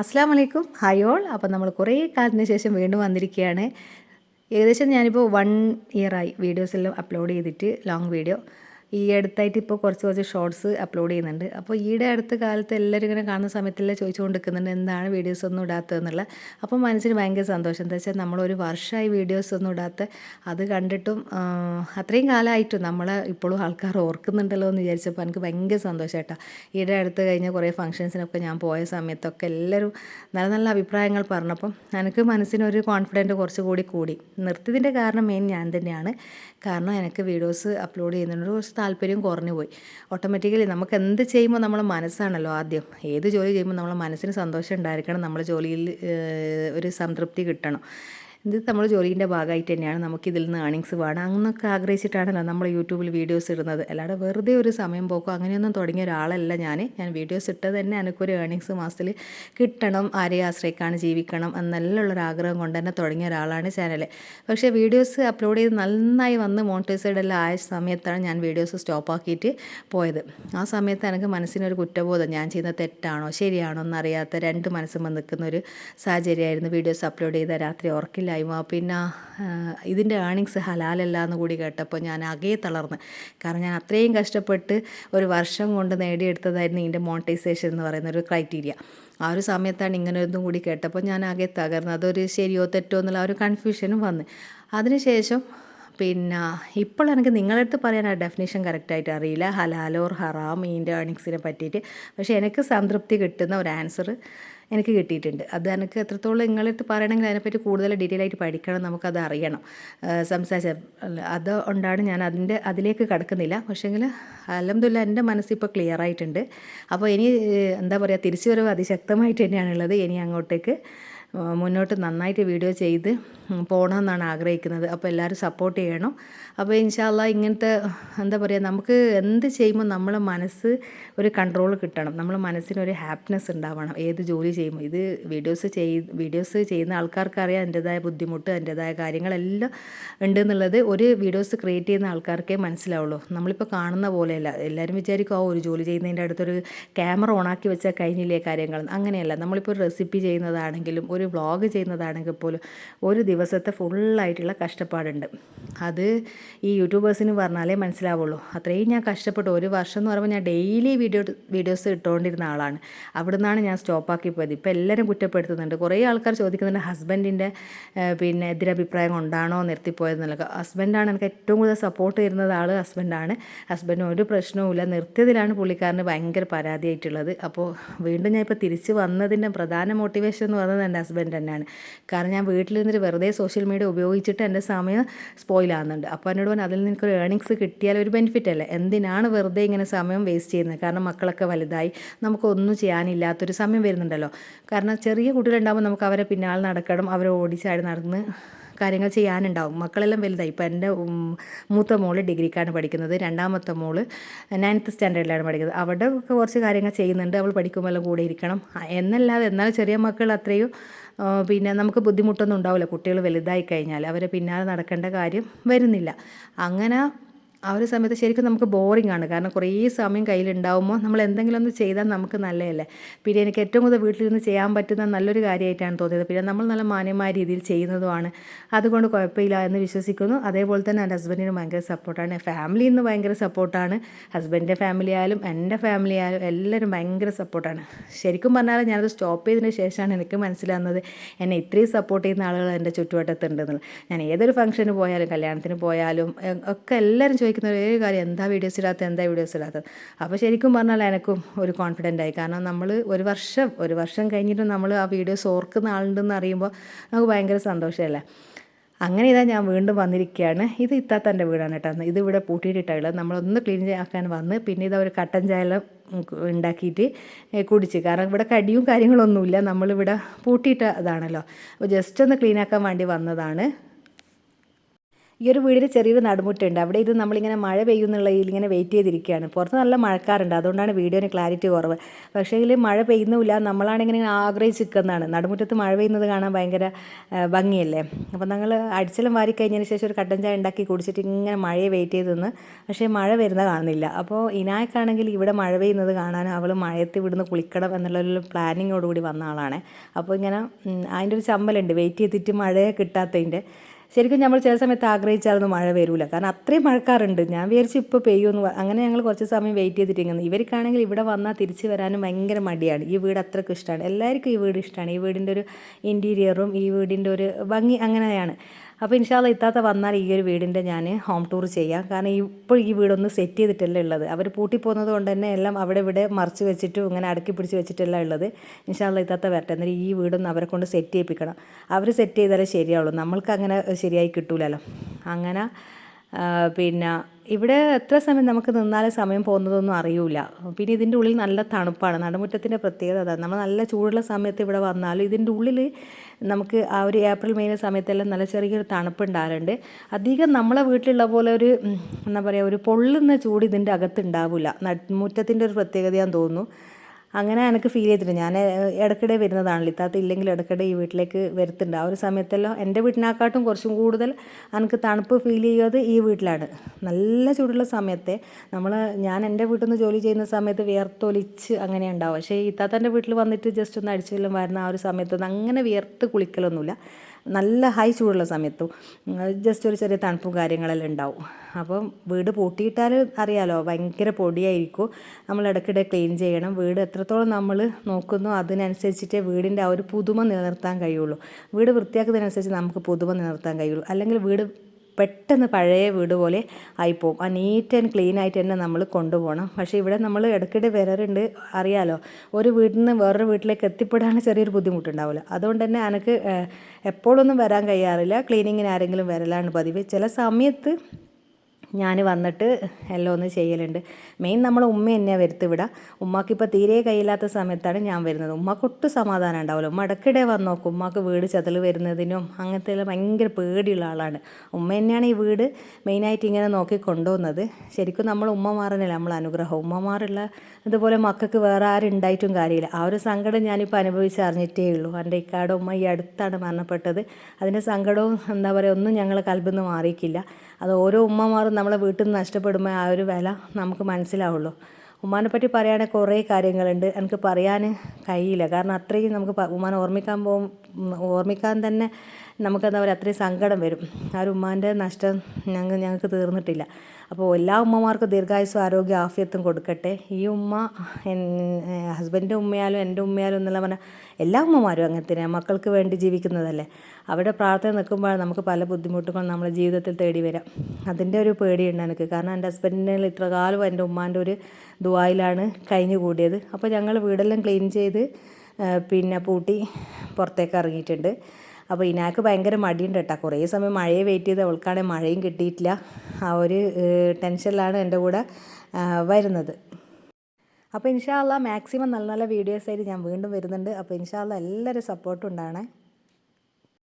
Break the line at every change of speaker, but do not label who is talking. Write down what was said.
അസ്സാം വലൈക്കും hi all. അപ്പോൾ നമ്മൾ കുറേ കാലത്തിന് ശേഷം വീണ്ടും വന്നിരിക്കുകയാണ്. ഏകദേശം ഞാനിപ്പോൾ വൺ ഇയറായി വീഡിയോസ് എല്ലാം അപ്ലോഡ് ചെയ്തിട്ട് ലോങ് വീഡിയോ ഈ അടുത്തായിട്ട് ഇപ്പോൾ കുറച്ച് കുറച്ച് ഷോർട്സ് അപ്ലോഡ് ചെയ്യുന്നുണ്ട്. അപ്പോൾ ഈയിടെ അടുത്ത കാലത്ത് എല്ലാവരും ഇങ്ങനെ കാണുന്ന സമയത്തെല്ലാം ചോദിച്ചുകൊണ്ടിരിക്കുന്നുണ്ട് എന്താണ് വീഡിയോസ് ഒന്നും ഇടാത്തതെന്നുള്ള അപ്പോൾ മനസ്സിന് ഭയങ്കര സന്തോഷം. എന്താ വെച്ചാൽ നമ്മളൊരു വർഷമായി വീഡിയോസ് ഒന്നും ഇടാത്ത അത് കണ്ടിട്ടും അത്രയും കാലമായിട്ടും നമ്മളെ ഇപ്പോഴും ആൾക്കാർ ഓർക്കുന്നുണ്ടല്ലോ എന്ന് വിചാരിച്ചപ്പോൾ എനിക്ക് ഭയങ്കര സന്തോഷം കേട്ടോ. ഈയിടെ അടുത്ത് കഴിഞ്ഞ കുറേ ഫംഗ്ഷൻസിനൊക്കെ ഞാൻ പോയ സമയത്തൊക്കെ എല്ലാവരും നല്ല നല്ല അഭിപ്രായങ്ങൾ പറഞ്ഞപ്പം എനിക്ക് മനസ്സിനൊരു കോൺഫിഡന്റ് കുറച്ച് കൂടി നിർത്തിയതിന്റെ കാരണം മെയിൻ ഞാൻ തന്നെയാണ്. കാരണം എനിക്ക് വീഡിയോസ് അപ്ലോഡ് ചെയ്യുന്നതിനോട് താല്പര്യം കുറഞ്ഞു പോയി. ഓട്ടോമാറ്റിക്കലി നമുക്ക് എന്ത് ചെയ്യുമ്പോൾ നമ്മളെ മനസ്സാണല്ലോ ആദ്യം. ഏത് ജോലി ചെയ്യുമ്പോൾ നമ്മളെ മനസ്സിന് സന്തോഷം ഉണ്ടായിരിക്കണം. നമ്മളെ ജോലിയിൽ ഒരു സംതൃപ്തി കിട്ടണം. ഇത് നമ്മൾ ജോലീന്റെ ഭാഗമായിട്ട് തന്നെയാണ്. നമുക്ക് ഇതിൽ നിന്ന് ഏണിങ്സ് വേണം അങ്ങനൊക്കെ ആഗ്രഹിച്ചിട്ടാണല്ലോ നമ്മൾ യൂട്യൂബിൽ വീഡിയോസ് ഇടുന്നത്. അല്ലാതെ വെറുതെ ഒരു സമയം പോക്കോ അങ്ങനെയൊന്നും തുടങ്ങിയ ഒരാളല്ല ഞാൻ ഞാൻ വീഡിയോസ് ഇട്ടത് തന്നെ എനിക്കൊരു ഏണിങ്സ് മാസത്തിൽ കിട്ടണം ആരെയും ആശ്രയിക്കാണ് ജീവിക്കണം എന്നെല്ലാമുള്ളൊരു ആഗ്രഹം കൊണ്ട് തന്നെ തുടങ്ങിയ ഒരാളാണ് ചാനൽ പക്ഷേ വീഡിയോസ് അപ്ലോഡ് ചെയ്ത് നന്നായി വന്ന് മോണിറ്റൈസൈഡ് എല്ലാം ആയ സമയത്താണ് ഞാൻ വീഡിയോസ് സ്റ്റോപ്പ് ആക്കിയിട്ട് പോയത്. ആ സമയത്ത് എനിക്ക് മനസ്സിനൊരു കുറ്റബോധം. ഞാൻ ചെയ്യുന്ന തെറ്റാണോ ശരിയാണോ എന്നറിയാത്ത രണ്ട് മനസ്സും നിൽക്കുന്ന ഒരു സാഹചര്യമായിരുന്നു വീഡിയോസ് അപ്ലോഡ് ചെയ്ത. രാത്രി ഉറക്കില്ലായ്മ പിന്നെ ഇതിന്റെ ഏണിങ്സ് ഹലാലല്ല എന്ന് കൂടി കേട്ടപ്പോൾ ഞാൻ അകേ തളർന്ന്. കാരണം ഞാൻ അത്രയും കഷ്ടപ്പെട്ട് ഒരു വർഷം കൊണ്ട് നേടിയെടുത്തതായിരുന്നു ഇതിന്റെ മോണിറ്റൈസേഷൻ എന്ന് പറയുന്ന ഒരു ക്രൈറ്റീരിയ ആ ഒരു സമയത്താണ് ഇങ്ങനെ ഒന്നും കൂടി കേട്ടപ്പോൾ ഞാൻ ആകെ തകർന്നു. അതൊരു ശരിയോ തെറ്റോ എന്നുള്ള ഒരു കൺഫ്യൂഷനും വന്ന്. അതിനുശേഷം പിന്നെ ഇപ്പോൾ എനിക്ക് നിങ്ങളുടെ പറയാൻ ആ ഡെഫിനേഷൻ കറക്റ്റായിട്ട് അറിയില്ല. ഹലാലോർ ഹറാം ഇതിന്റെ ഏണിങ്സിനെ പറ്റിയിട്ട്. പക്ഷേ എനിക്ക് സംതൃപ്തി കിട്ടുന്ന ഒരു ആൻസർ എനിക്ക് കിട്ടിയിട്ടുണ്ട്. അത് എനിക്ക് എത്രത്തോളം നിങ്ങളെടുത്ത് പറയണമെങ്കിൽ അതിനെപ്പറ്റി കൂടുതൽ ഡീറ്റെയിൽ ആയിട്ട് പഠിക്കണം നമുക്കത് അറിയണം. സംസാരിച്ച. അത് ഉണ്ടാണ് ഞാൻ അതിന്റെ അതിലേക്ക് കടക്കുന്നില്ല. പക്ഷേങ്കിൽ അലഹമില്ല എന്റെ മനസ്സിപ്പോൾ ക്ലിയർ ആയിട്ടുണ്ട്. അപ്പോൾ ഇനി എന്താ പറയുക തിരിച്ചു വരവ് അതിശക്തമായിട്ട് തന്നെയാണുള്ളത്. ഇനി അങ്ങോട്ടേക്ക് മുന്നോട്ട് നന്നായിട്ട് വീഡിയോ ചെയ്ത് പോകണമെന്നാണ് ആഗ്രഹിക്കുന്നത്. അപ്പോൾ എല്ലാവരും സപ്പോർട്ട് ചെയ്യണം. അപ്പോൾ ഇൻഷാല്ല ഇങ്ങനത്തെ എന്താ പറയുക നമുക്ക് എന്ത് ചെയ്യുമ്പോൾ നമ്മളെ മനസ്സ് ഒരു കൺട്രോൾ കിട്ടണം. നമ്മളെ മനസ്സിനൊരു ഹാപ്പിനെസ് ഉണ്ടാവണം. ഏത് ജോലി ചെയ്യുമ്പോൾ. ഇത് വീഡിയോസ് ചെയ് വീഡിയോസ് ചെയ്യുന്ന ആൾക്കാർക്കറിയാം അതിന്റെതായ ബുദ്ധിമുട്ട് അതിന്റെതായ കാര്യങ്ങളെല്ലാം ഉണ്ട് എന്നുള്ളത് ഒരു വീഡിയോസ് ക്രിയേറ്റ് ചെയ്യുന്ന ആൾക്കാർക്കേ മനസ്സിലാവുള്ളൂ. നമ്മളിപ്പോൾ കാണുന്ന പോലെയല്ല. എല്ലാവരും വിചാരിക്കും ആ ഒരു ജോലി ചെയ്യുന്നതിന്റെ അടുത്തൊരു ക്യാമറ ഓണാക്കി വെച്ചാൽ കഴിഞ്ഞില്ലേ കാര്യങ്ങൾ? അങ്ങനെയല്ല. നമ്മളിപ്പോൾ ഒരു റെസിപ്പി ചെയ്യുന്നതാണെങ്കിലും ഒരു വ്ളോഗ് ചെയ്യുന്നതാണെങ്കിൽ പോലും ഒരു ദിവസത്തെ ഫുള്ളായിട്ടുള്ള കഷ്ടപ്പാടുണ്ട്. അത് ഈ യൂട്യൂബേഴ്സിന് പറഞ്ഞാലേ മനസ്സിലാവുള്ളൂ. അത്രയും ഞാൻ കഷ്ടപ്പെട്ടു. ഒരു വർഷം എന്ന് പറയുമ്പോൾ ഞാൻ ഡെയിലി വീഡിയോ വീഡിയോസ് ഇട്ടുകൊണ്ടിരുന്ന ആളാണ്. അവിടെ നിന്നാണ് ഞാൻ സ്റ്റോപ്പാക്കി പോയത്. ഇപ്പോൾ എല്ലാവരും കുറ്റപ്പെടുത്തുന്നുണ്ട്. കുറേ ആൾക്കാർ ചോദിക്കുന്നുണ്ട് ഹസ്ബൻഡിന്റെ പിന്നെ എതിരഭിപ്രായം കൊണ്ടാണോ നിർത്തിപ്പോയതെന്നുള്ള ഹസ്ബൻഡാണ് എനിക്ക് ഏറ്റവും കൂടുതൽ സപ്പോർട്ട് തരുന്നത് ആൾ ഹസ്ബൻഡാണ്. ഹസ്ബൻഡിന് ഒരു പ്രശ്നവുമില്ല. നിർത്തിയതിലാണ് പുള്ളിക്കാരന് ഭയങ്കര പരാതിയായിട്ടുള്ളത്. അപ്പോൾ വീണ്ടും ഞാൻ ഇപ്പോൾ തിരിച്ച് വന്നതിന്റെ പ്രധാന മോട്ടിവേഷൻ എന്ന് പറയുന്നത് എന്റെ ഹസ്ബൻഡ് തന്നെയാണ്. കാരണം ഞാൻ വീട്ടിലിരുന്നിട്ട് വെറുതെ സോഷ്യൽ മീഡിയ ഉപയോഗിച്ചിട്ട് എന്റെ സമയം സ്പോയിലാകുന്നുണ്ട് അപ്പോൾ എന്നോട് പറഞ്ഞു അതിൽ നിനക്കൊരു ഏണിങ്സ് കിട്ടിയാൽ ഒരു ബെനിഫിറ്റ് അല്ലേ? എന്തിനാണ് വെറുതെ ഇങ്ങനെ സമയം വേസ്റ്റ് ചെയ്യുന്നത്? കാരണം മക്കളൊക്കെ വലുതായി നമുക്കൊന്നും ചെയ്യാനില്ലാത്തൊരു സമയം വരുന്നുണ്ടല്ലോ. കാരണം ചെറിയ കുട്ടികളുണ്ടാകുമ്പോൾ നമുക്ക് അവരെ പിന്നാലെ നടക്കണം അവരെ ഓടിച്ചാടി നടന്ന് കാര്യങ്ങൾ ചെയ്യാനുണ്ടാവും. മക്കളെല്ലാം വലുതായി. ഇപ്പോൾ എന്റെ മൂത്ത മോൾ ഡിഗ്രിക്കാണ് പഠിക്കുന്നത്. രണ്ടാമത്തെ മോൾ നയൻത്ത് സ്റ്റാൻഡേർഡിലാണ് പഠിക്കുന്നത്. അവിടെ കുറച്ച് കാര്യങ്ങൾ ചെയ്യുന്നുണ്ട്. അവൾ പഠിക്കുമ്പോൾ കൂടെ ഇരിക്കണം. എന്നല്ലാതെ എന്നാൽ ചെറിയ മക്കൾ അത്രയും പിന്നെ നമുക്ക് ബുദ്ധിമുട്ടൊന്നും ഉണ്ടാവില്ല. കുട്ടികൾ വലുതായി കഴിഞ്ഞാൽ അവരെ പിന്നാലെ നടക്കേണ്ട കാര്യം വരുന്നില്ല. അങ്ങനെ ആ ഒരു സമയത്ത് ശരിക്കും നമുക്ക് ബോറിംഗ് ആണ്. കാരണം കുറേ സമയം കയ്യിലുണ്ടാവുമ്പോൾ നമ്മൾ എന്തെങ്കിലും ഒന്ന് ചെയ്താൽ നമുക്ക് നല്ലതല്ലേ. പിന്നെ എനിക്ക് ഏറ്റവും കൂടുതൽ വീട്ടിലിരുന്ന് ചെയ്യാൻ പറ്റുന്ന നല്ലൊരു കാര്യമായിട്ടാണ് തോന്നിയത്. പിന്നെ നമ്മൾ നല്ല മാന്യമായ രീതിയിൽ ചെയ്യുന്നതുമാണ്. അതുകൊണ്ട് കുഴപ്പമില്ല എന്ന് വിശ്വസിക്കുന്നു. അതേപോലെ തന്നെ എന്റെ ഹസ്ബൻഡിന് ഭയങ്കര സപ്പോർട്ടാണ് ഫാമിലി നിന്ന് ഭയങ്കര സപ്പോർട്ടാണ് ഹസ്ബൻഡിന്റെ ഫാമിലി ആയാലും എന്റെ ഫാമിലി ആയാലും എല്ലാവരും ഭയങ്കര സപ്പോർട്ടാണ് ശരിക്കും പറഞ്ഞാൽ ഞാനത് സ്റ്റോപ്പ് ചെയ്തതിന് ശേഷമാണ് എനിക്ക് മനസ്സിലാകുന്നത് എന്നെ ഇത്രയും സപ്പോർട്ട് ചെയ്യുന്ന ആളുകൾ എന്റെ ചുറ്റുവട്ടത്തുണ്ടെന്നുള്ളത്. ഞാൻ ഏതൊരു ഫംഗ്ഷന് പോയാലും കല്യാണത്തിന് പോയാലും ഒക്കെ എല്ലാവരും ചോദിക്കുന്ന ഒരേ കാര്യം എന്താ വീഡിയോസ് ഇടാത്തത്? എന്താ വീഡിയോസ് ഇടാത്തത്? അപ്പോൾ ശരിക്കും പറഞ്ഞാൽ എനിക്കും ഒരു കോൺഫിഡന്റ് ആയി. കാരണം നമ്മൾ ഒരു വർഷം ഒരു വർഷം കഴിഞ്ഞിട്ട് നമ്മൾ ആ വീഡിയോസ് ഓർക്കുന്ന ആളുണ്ടെന്ന് അറിയുമ്പോൾ നമുക്ക് ഭയങ്കര സന്തോഷമല്ലേ അങ്ങനെ ഇതാ ഞാൻ വീണ്ടും വന്നിരിക്കുകയാണ്. ഇത് ഇത്താത്തന്റെ വീടാണ് കേട്ടോ. ഇത് ഇവിടെ പൂട്ടിയിട്ടിട്ടുള്ളത് നമ്മളൊന്ന് ക്ലീൻ ആക്കാൻ വന്ന് പിന്നെ ഇത് ഒരു കട്ടൻ ചായ ഉണ്ടാക്കിയിട്ട് കുടിച്ച്. കാരണം ഇവിടെ കടിയും കാര്യങ്ങളൊന്നുമില്ല. നമ്മളിവിടെ പൂട്ടിയിട്ടതാണല്ലോ അപ്പോൾ ജസ്റ്റ് ഒന്ന് ക്ലീൻ ആക്കാൻ വേണ്ടി വന്നതാണ്. ഈ ഒരു വീടിന് ചെറിയൊരു നടുമുട്ടുണ്ട്. അവിടെ ഇത് നമ്മളിങ്ങനെ മഴ പെയ്യുന്നുള്ളതിൽ ഇങ്ങനെ വെയിറ്റ് ചെയ്തിരിക്കുകയാണ്. പുറത്ത് നല്ല മഴക്കാറുണ്ട്. അതുകൊണ്ടാണ് വീഡിയോന് ക്ലാരിറ്റി കുറവ്. പക്ഷേ ഇതിൽ മഴ പെയ്യുന്നില്ല നമ്മളാണ് ഇങ്ങനെ ആഗ്രഹിച്ച് നിൽക്കുന്നതാണ്. നടുമുറ്റത്ത് മഴ പെയ്യുന്നത് കാണാൻ ഭയങ്കര ഭംഗിയല്ലേ? അപ്പോൾ ഞങ്ങൾ അടിച്ചെല്ലാം വാരി കഴിഞ്ഞതിന് ശേഷം ഒരു കട്ടൻ ചായ ഉണ്ടാക്കി കുടിച്ചിട്ട് ഇങ്ങനെ മഴയെ വെയിറ്റ് ചെയ്ത് നിന്ന് പക്ഷേ മഴ വരുന്നത് കാണുന്നില്ല. അപ്പോൾ ഇനായക്കാണെങ്കിൽ ഇവിടെ മഴ പെയ്യുന്നത് കാണാനും അവൾ മഴയത്ത് ഇവിടുന്ന് കുളിക്കണം എന്നുള്ളൊരു പ്ലാനിങ്ങോടുകൂടി വന്ന ആളാണ്. അപ്പോൾ ഇങ്ങനെ അതിന്റെ ഒരു ചമ്മലുണ്ട്. വെയിറ്റ് ചെയ്തിട്ട് മഴയെ കിട്ടാത്തതിന്റെ. ശരിക്കും നമ്മൾ ചില സമയത്ത് ആഗ്രഹിച്ചാലൊന്നും മഴ വരില്ല കാരണം അത്രയും മഴക്കാറുണ്ട്. ഞാൻ വിചാരിച്ച് ഇപ്പോൾ പെയ്യുമെന്ന് അങ്ങനെ ഞങ്ങൾ കുറച്ച് സമയം വെയിറ്റ് ചെയ്തിട്ടിരിക്കുന്നത് ഇവർക്കാണെങ്കിൽ ഇവിടെ വന്നാൽ തിരിച്ച് വരാനും ഭയങ്കര മടിയാണ്. ഈ വീട് അത്രയ്ക്ക് ഇഷ്ടമാണ്. എല്ലാവർക്കും ഈ വീട് ഇഷ്ടമാണ്. ഈ വീടിന്റെ ഒരു ഇന്റീരിയറും ഈ വീടിന്റെ ഒരു ഭംഗി അങ്ങനെയാണ്. അപ്പോൾ ഇൻഷാല്ല ഇത്താത്ത വന്നാൽ ഈ ഒരു വീടിന്റെ ഞാൻ ഹോം ടൂർ ചെയ്യാം. കാരണം ഇപ്പോൾ ഈ വീടൊന്ന് സെറ്റ് ചെയ്തിട്ടല്ല ഉള്ളത്. അവർ പൂട്ടിപ്പോകുന്നത് കൊണ്ട് തന്നെ എല്ലാം അവിടെ ഇവിടെ മറിച്ച് വെച്ചിട്ടും ഇങ്ങനെ അടക്കി പിടിച്ച് വെച്ചിട്ടല്ല ഉള്ളത്. ഇൻഷാല്ല ഇത്താത്ത വരട്ടെ. എന്നിട്ട് ഈ വീടൊന്ന് അവരെ കൊണ്ട് സെറ്റ് ചെയ്യിപ്പിക്കണം. അവർ സെറ്റ് ചെയ്താലേ ശരിയാവുള്ളൂ. നമ്മൾക്ക് അങ്ങനെ ശരിയായി കിട്ടൂലല്ലോ. അങ്ങനെ പിന്നെ ഇവിടെ എത്ര സമയം നമുക്ക് നിന്നാലേ സമയം പോകുന്നതൊന്നും അറിയില്ല പിന്നെ ഇതിന്റെ ഉള്ളിൽ നല്ല തണുപ്പാണ്. നടുമുറ്റത്തിന്റെ പ്രത്യേകത അതാണ്. നമ്മൾ നല്ല ചൂടുള്ള സമയത്ത് ഇവിടെ വന്നാലും ഇതിന്റെ ഉള്ളിൽ നമുക്ക് ആ ഒരു ഏപ്രിൽ മെയ് സമയത്തെല്ലാം നല്ല ചെറിയൊരു തണുപ്പ് ഉണ്ടാകാറുണ്ട് അധികം നമ്മളെ വീട്ടിലുള്ള പോലെ ഒരു എന്താ പറയുക ഒരു പൊള്ളുന്ന ചൂട് ഇതിന്റെ അകത്ത് ഉണ്ടാവില്ല നടുമുറ്റത്തിന്റെ ഒരു പ്രത്യേകതയാന്ന് തോന്നുന്നു. അങ്ങനെ എനിക്ക് ഫീൽ ചെയ്തിട്ടുണ്ട് ഞാൻ ഇടയ്ക്കിടെ വരുന്നതാണല്ലോ ഇത്താത്ത ഇല്ലെങ്കിൽ ഇടയ്ക്കിടെ ഈ വീട്ടിലേക്ക് വരുത്തുണ്ട് ആ ഒരു സമയത്തെല്ലാം എന്റെ വീട്ടിനെക്കാട്ടും കുറച്ചും കൂടുതൽ എനിക്ക് തണുപ്പ് ഫീൽ ചെയ്യുന്നത് ഈ വീട്ടിലാണ്. നല്ല ചൂടുള്ള സമയത്തെ നമ്മൾ ഞാൻ എന്റെ വീട്ടിൽ നിന്ന് ജോലി ചെയ്യുന്ന സമയത്ത് വിയർത്തൊലിച്ച് അങ്ങനെ ഉണ്ടാവും. പക്ഷേ ഇത്താത്തന്റെ വീട്ടിൽ വന്നിട്ട് ജസ്റ്റ് ഒന്ന് അടിച്ചെല്ലാം വരുന്ന ആ ഒരു സമയത്തൊന്നും അങ്ങനെ വിയർത്ത് കുളിക്കലൊന്നുമില്ല. നല്ല ഹൈ ചൂടുള്ള സമയത്തും. ജസ്റ്റ് ഒരു ചെറിയ തണുപ്പും കാര്യങ്ങളെല്ലാം ഉണ്ടാവും. അപ്പം വീട് പൂട്ടിയിട്ടാൽ അറിയാലോ ഭയങ്കര പൊടിയായിരിക്കും. നമ്മൾ ഇടയ്ക്കിടെ ക്ലീൻ ചെയ്യണം. വീട് എത്രത്തോളം നമ്മൾ നോക്കുന്നു അതിനനുസരിച്ചിട്ടേ വീടിന്റെ ആ ഒരു പുതുമ നിലനിർത്താൻ കഴിയുള്ളൂ. വീട് വൃത്തിയാക്കുന്നതിനനുസരിച്ച് നമുക്ക് പുതുമ നിലനിർത്താൻ കഴിയുള്ളൂ. അല്ലെങ്കിൽ വീട് പെട്ടെന്ന് പഴയ വീട് പോലെ ആയിപ്പോവും. ആ നീറ്റ് ആൻഡ് ക്ലീൻ ആയിട്ട് തന്നെ നമ്മൾ കൊണ്ടുപോകണം പക്ഷേ ഇവിടെ നമ്മൾ ഇടയ്ക്കിടെ വരാറുണ്ട് അറിയാലോ. ഒരു വീട്ടിൽ നിന്ന് വേറൊരു വീട്ടിലേക്ക് എത്തിപ്പെടാൻ ചെറിയൊരു ബുദ്ധിമുട്ടുണ്ടാവില്ല അതുകൊണ്ട് തന്നെ എനിക്ക് എപ്പോഴൊന്നും വരാൻ കഴിയാറില്ല. ക്ലീനിങ്ങിന് ആരെങ്കിലും വരലാണ് പതിവ്. ചില സമയത്ത് ഞാൻ വന്നിട്ട് എല്ലാം ഒന്ന് ചെയ്യലുണ്ട്. മെയിൻ നമ്മൾ ഉമ്മ തന്നെയാണ് വരുത്തിവിടുക ഉമ്മാക്ക് ഇപ്പോൾ തീരെ കയ്യില്ലാത്ത സമയത്താണ് ഞാൻ വരുന്നത്. ഉമ്മാക്ക് ഒട്ടും സമാധാനം ഉണ്ടാവില്ല. ഉമ്മ ഇടയ്ക്കിടെ വന്ന് നോക്കും ഉമ്മാക്ക് വീട് ചതിൽ വരുന്നതിനും അങ്ങനത്തെ ഭയങ്കര പേടിയുള്ള ആളാണ്. ഉമ്മ തന്നെയാണ് ഈ വീട് മെയിനായിട്ട് ഇങ്ങനെ നോക്കി കൊണ്ടുപോകുന്നത് ശരിക്കും നമ്മൾ ഉമ്മമാറിനല്ല നമ്മൾ അനുഗ്രഹം. ഉമ്മമാരുള്ള ഇതുപോലെ മക്കൾക്ക് വേറെ ആരും ഉണ്ടായിട്ടും കാര്യമില്ല. ആ ഒരു സങ്കടം ഞാനിപ്പോൾ അനുഭവിച്ച് അറിഞ്ഞിട്ടേ ഉള്ളൂ. എന്റെ ഇക്കാട് ഉമ്മ ഈ അടുത്താണ് മരണപ്പെട്ടത്. അതിന്റെ സങ്കടവും എന്താ പറയുക ഒന്നും ഞങ്ങൾ കൽബിൽ നിന്ന് മാറിയിട്ടില്ല. അത് ഓരോ ഉമ്മമാരും നമ്മളെ വീട്ടിൽ നിന്ന് നഷ്ടപ്പെടുമ്പോൾ ആ ഒരു വില നമുക്ക് മനസ്സിലാവുള്ളൂ. ഉമ്മാനെ പറ്റി പറയുകയാണെങ്കിൽ കുറേ കാര്യങ്ങളുണ്ട്. എനിക്ക് പറയാൻ കഴിയില്ല. കാരണം അത്രയും നമുക്ക് ഉമ്മാനെ ഓർമ്മിക്കാൻ പോകും ഓർമ്മിക്കാൻ തന്നെ നമുക്കെന്താ പറയുക അത്രയും സങ്കടം വരും. ആ ഒരു ഉമ്മാന്റെ നഷ്ടം ഞങ്ങൾ ഞങ്ങൾക്ക് തീർന്നിട്ടില്ല. അപ്പോൾ എല്ലാ ഉമ്മമാർക്കും ദീർഘായുസ് ആരോഗ്യ ആഫിയത്തും കൊടുക്കട്ടെ. ഈ ഉമ്മ ഹസ്ബൻഡിന്റെ ഉമ്മയാലും എന്റെ ഉമ്മയാലും എന്നുള്ള പറഞ്ഞാൽ എല്ലാ അമ്മമാരും അങ്ങനെ തന്നെയാണ് മക്കൾക്ക് വേണ്ടി ജീവിക്കുന്നതല്ലേ. അവിടെ പ്രാർത്ഥന നിൽക്കുമ്പോൾ നമുക്ക് പല ബുദ്ധിമുട്ടുകളും നമ്മുടെ ജീവിതത്തിൽ തേടി വരാം. അതിന്റെ ഒരു പേടിയുണ്ട് എനിക്ക്. കാരണം എന്റെ ഹസ്ബൻഡിനെ ഇത്ര കാലം എന്റെ ഉമ്മാന്റെ ഒരു ദുബായിലാണ് കഴിഞ്ഞു കൂടിയത്. അപ്പോൾ ഞങ്ങൾ വീടെല്ലാം ക്ലീൻ ചെയ്ത് പിന്നെ പൂട്ടി പുറത്തേക്ക് ഇറങ്ങിയിട്ടുണ്ട്. അപ്പോൾ ഇനാക്ക് ഭയങ്കര മടിയുണ്ട് കേട്ടോ. കുറേ സമയം മഴയെ വെയിറ്റ് ചെയ്ത് അവൾക്കാണെങ്കിൽ മഴയും കിട്ടിയിട്ടില്ല. ആ ഒരു ടെൻഷനിലാണ് എന്റെ കൂടെ വരുന്നത്. അപ്പോൾ ഇൻഷാല്ല മാക്സിമം നല്ല നല്ല വീഡിയോസായിട്ട് ഞാൻ വീണ്ടും വരുന്നുണ്ട്. അപ്പോൾ ഇൻഷാല്ല എല്ലാവരും സപ്പോർട്ടും ഉണ്ടാവണേ.